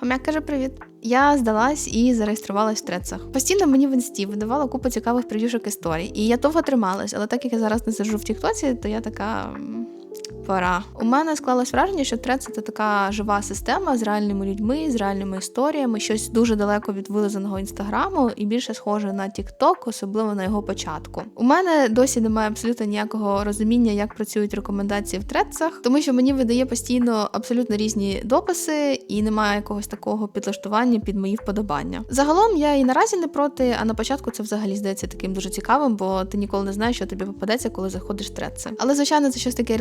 Хомяк каже привіт. Я здалась і зареєструвалась в трецах. Постійно мені в інсті видавала купу цікавих прев'юшок історій. І я довго трималась, але так як я зараз не сиджу в Тіктоці, то я така. Пора. У мене склалось враження, що трец це така жива система з реальними людьми, з реальними історіями, щось дуже далеко від вилизаного інстаграму і більше схоже на Тікток, особливо на його початку. У мене досі немає абсолютно ніякого розуміння, як працюють рекомендації в трецах, тому що мені видає постійно абсолютно різні дописи, і немає якогось такого підлаштування під мої вподобання. Загалом я і наразі не проти, а на початку це взагалі здається таким дуже цікавим, бо ти ніколи не знаєш, що тобі попадеться, коли заходиш в треци. Але звичайно, це щось таке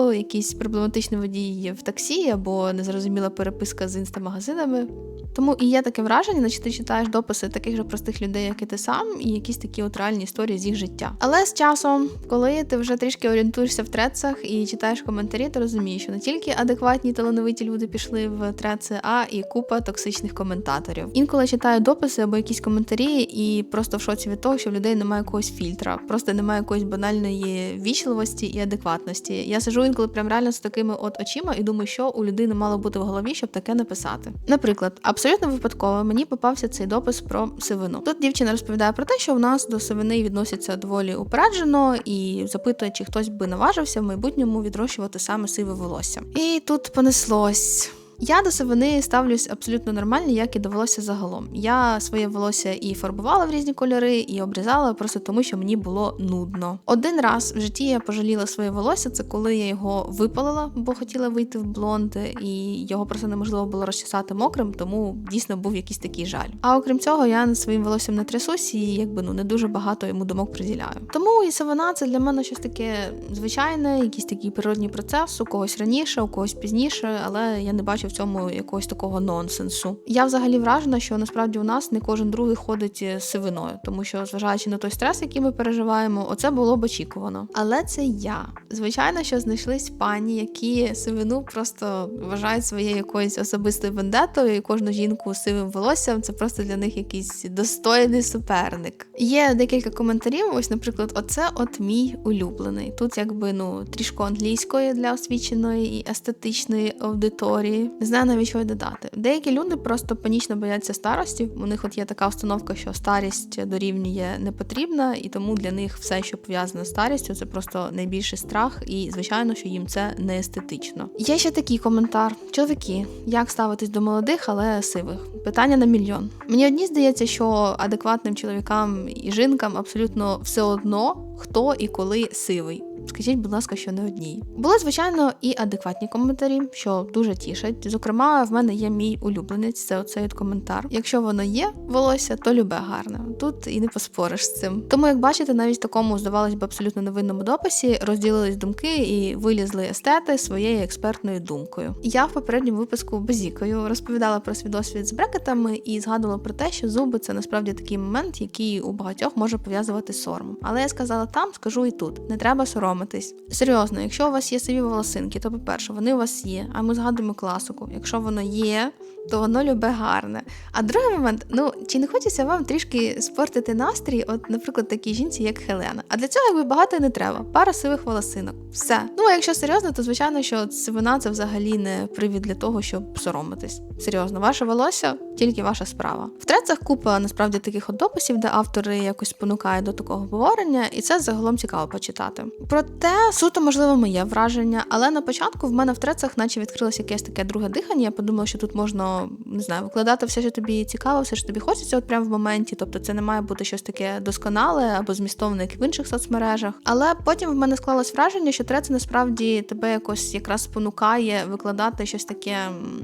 relatable, якийсь проблематичний водій в таксі або незрозуміла переписка з інстамагазинами. Тому і є таке враження, наче ти читаєш дописи таких же простих людей, як і ти сам, і якісь такі от реальні історії з їх життя. Але з часом, коли ти вже трішки орієнтуєшся в трецах і читаєш коментарі, ти розумієш, що не тільки адекватні талановиті люди пішли в треци, а і купа токсичних коментаторів. Інколи читаю дописи або якісь коментарі, і просто в шоці від того, що в людей немає якогось фільтра, просто немає якоїсь банальної вічливості і адекватності. Я сижу інколи прям реально з такими от очима і думаю, що у людини мало бути в голові, щоб таке написати. Наприклад, абсолютно випадково мені попався цей допис про сивину. Тут дівчина розповідає про те, що в нас до сивини відносяться доволі упереджено і запитує, чи хтось би наважився в майбутньому відрощувати саме сиве волосся. І тут понеслось. Я до сивини ставлюсь абсолютно нормально, як і до волосся загалом. Я своє волосся і фарбувала в різні кольори, і обрізала просто тому, що мені було нудно. Один раз в житті я пожаліла своє волосся, це коли я його випалила, бо хотіла вийти в блонд, і його просто неможливо було розчесати мокрим, тому дійсно був якийсь такий жаль. А окрім цього, я над своїм волоссям не трясусь і якби ну не дуже багато йому думок приділяю. Тому і сивина це для мене щось таке звичайне, якийсь такий природній процес, у когось раніше, у когось пізніше, але я не бачу в цьому якогось такого нонсенсу. Я взагалі вражена, що насправді у нас не кожен другий ходить з сивиною, тому що, зважаючи на той стрес, який ми переживаємо, оце було б очікувано. Але це я. Звичайно, що знайшлись пані, які сивину просто вважають своєю якоюсь особистою вендетою, і кожну жінку з сивим волоссям це просто для них якийсь достойний суперник. Є декілька коментарів. Ось, наприклад, оце от мій улюблений. Тут якби ну трішки англійської для освіченої і естетичної аудиторії. Не знаю навіть що додати. Деякі люди просто панічно бояться старості. У них от є така установка, що старість дорівнює не потрібна, і тому для них все, що пов'язане з старістю, це просто найбільший страх, і звичайно, що їм це не естетично. Є ще такий коментар: чоловіки, як ставитись до молодих, але сивих? Питання на мільйон. Мені одні здається, що адекватним чоловікам і жінкам абсолютно все одно, хто і коли сивий. Скажіть, будь ласка, що не одній. Були, звичайно, і адекватні коментарі, що дуже тішать. Зокрема, в мене є мій улюбленець, це оцей от коментар. Якщо воно є волосся, то любе гарне. Тут і не поспориш з цим. Тому, як бачите, навіть в такому, здавалось би, абсолютно невинному дописі розділились думки і вилізли естети своєю експертною думкою. Я в попередньому випуску базікою розповідала про свій досвід з брекетами і згадувала про те, що зуби це насправді такий момент, який у багатьох може пов'язувати з. Але я сказала там, скажу і тут: не треба соромитись. Серйозно, якщо у вас є сиві волосинки, то по-перше, вони у вас є. А ми згадуємо класику. Якщо воно є, то воно любе гарне. А другий момент, ну чи не хочеться вам трішки спортити настрій, от, наприклад, такій жінці, як Хелена. А для цього якби багато не треба. Пара сивих волосинок. Все. Ну а якщо серйозно, то звичайно, що сивина це взагалі не привід для того, щоб соромитись. Серйозно, ваше волосся тільки ваша справа. В трецах купа насправді таких от дописів, де автори якось спонукають до такого говорення, і це загалом цікаво почитати. Проте суто можливо моє враження, але на початку в мене в трецах, наче відкрилося якесь таке друге дихання. Я подумала, що тут можна не знаю, викладати все, що тобі цікаво, все що тобі хочеться, от прямо в моменті. Тобто це не має бути щось таке досконале або змістовне, як в інших соцмережах. Але потім в мене склалось враження, що треці насправді тебе якось якраз спонукає викладати щось таке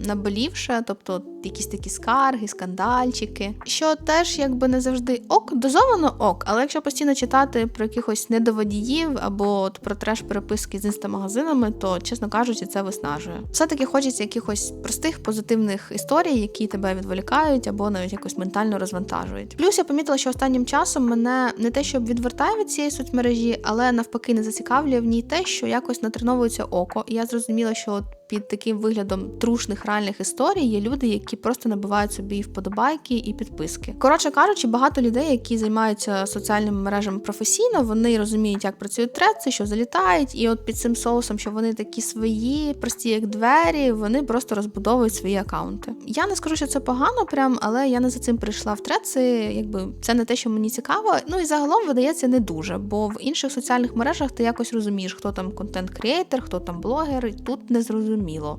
наболівше, тобто якісь такі скарги, скандальчики, що теж якби не завжди ок, дозовано ок, але якщо постійно читати про якихось недоводіїв або от про треш переписки з інстамагазинами, то чесно кажучи, це виснажує. Все таки хочеться якихось простих позитивних історій, які тебе відволікають або навіть якось ментально розвантажують. Плюс я помітила, що останнім часом мене не те, щоб відвертає від цієї соцмережі, але навпаки не зацікавлює в ній те, що якось натреновується око. І я зрозуміла, що от під таким виглядом трушних реальних історій є люди, які просто набивають собі вподобайки і підписки. Коротше кажучи, багато людей, які займаються соціальними мережами професійно, вони розуміють, як працюють треці, що залітають, і от під цим соусом, що вони такі свої, прості як двері, вони просто розбудовують свої акаунти. Я не скажу, що це погано, прям, але я не за цим прийшла в треці. Якби це не те, що мені цікаво. Ну і загалом видається не дуже, бо в інших соціальних мережах ти якось розумієш, хто там контент-креатор, хто там блогер, і тут не зрозуміло.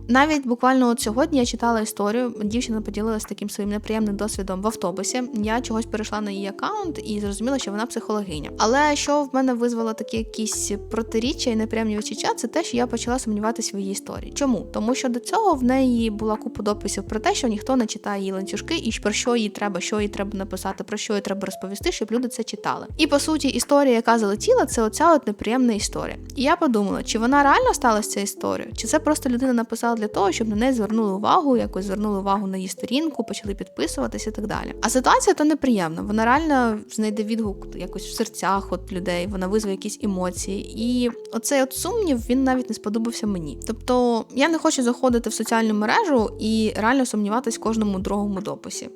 Навіть буквально от сьогодні я читала історію. Дівчина поділилася таким своїм неприємним досвідом в автобусі. Я чогось перейшла на її аккаунт і зрозуміла, що вона психологиня. Але що в мене визвало такі якісь протиріччя і неприємні відчуття, це те, що я почала сумніватися в її історії. Чому? Тому що до цього в неї була купа дописів про те, що ніхто не читає її ланцюжки, і про що їй треба, що їй треба написати, про що їй треба розповісти, щоб люди це читали. І по суті, історія, яка залетіла, це оця от неприємна історія. І я подумала, чи вона реально сталася ця історія, чи це просто людина написала для того, щоб на неї звернули увагу, якось звернули увагу на її сторінку, почали підписуватися і так далі. А ситуація то неприємна. Вона реально знайде відгук якось в серцях от людей, вона визве якісь емоції. І оцей от сумнів він навіть не сподобався мені. Тобто я не хочу заходити в соціальну мережу і реально сумніватись в кожному другому дописі.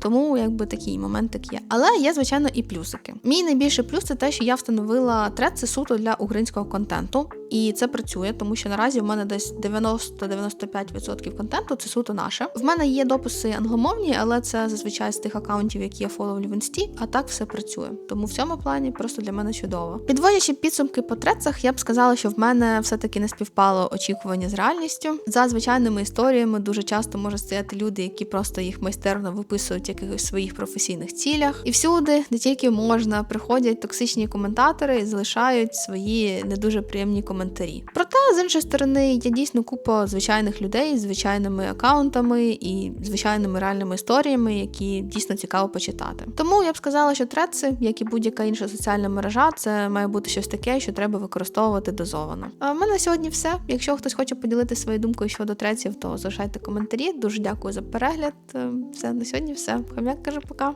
Тому якби такий моментик є. Але є, звичайно, і плюсики. Мій найбільший плюс це те, що я встановила тред це суто для українського контенту, і це працює, тому що наразі в мене десь 90-95% контенту це суто наше. В мене є дописи англомовні, але це зазвичай з тих акаунтів, які я фоловлю в інсті, а так все працює. Тому в цьому плані просто для мене чудово. Підводячи підсумки по трецах, я б сказала, що в мене все-таки не співпало очікування з реальністю. За звичайними історіями дуже часто можуть стояти люди, які просто їх майстерно виписують якихось своїх професійних цілях. І всюди, де тільки можна, приходять токсичні коментатори і залишають свої не дуже приємні коментарі. З іншої сторони, є дійсно купа звичайних людей з звичайними акаунтами і звичайними реальними історіями, які дійсно цікаво почитати. Тому я б сказала, що треці, як і будь-яка інша соціальна мережа, це має бути щось таке, що треба використовувати дозовано. А в мене сьогодні все. Якщо хтось хоче поділитися своєю думкою щодо треців, то залишайте коментарі. Дуже дякую за перегляд. Все на сьогодні, все. Хомяк каже, пока.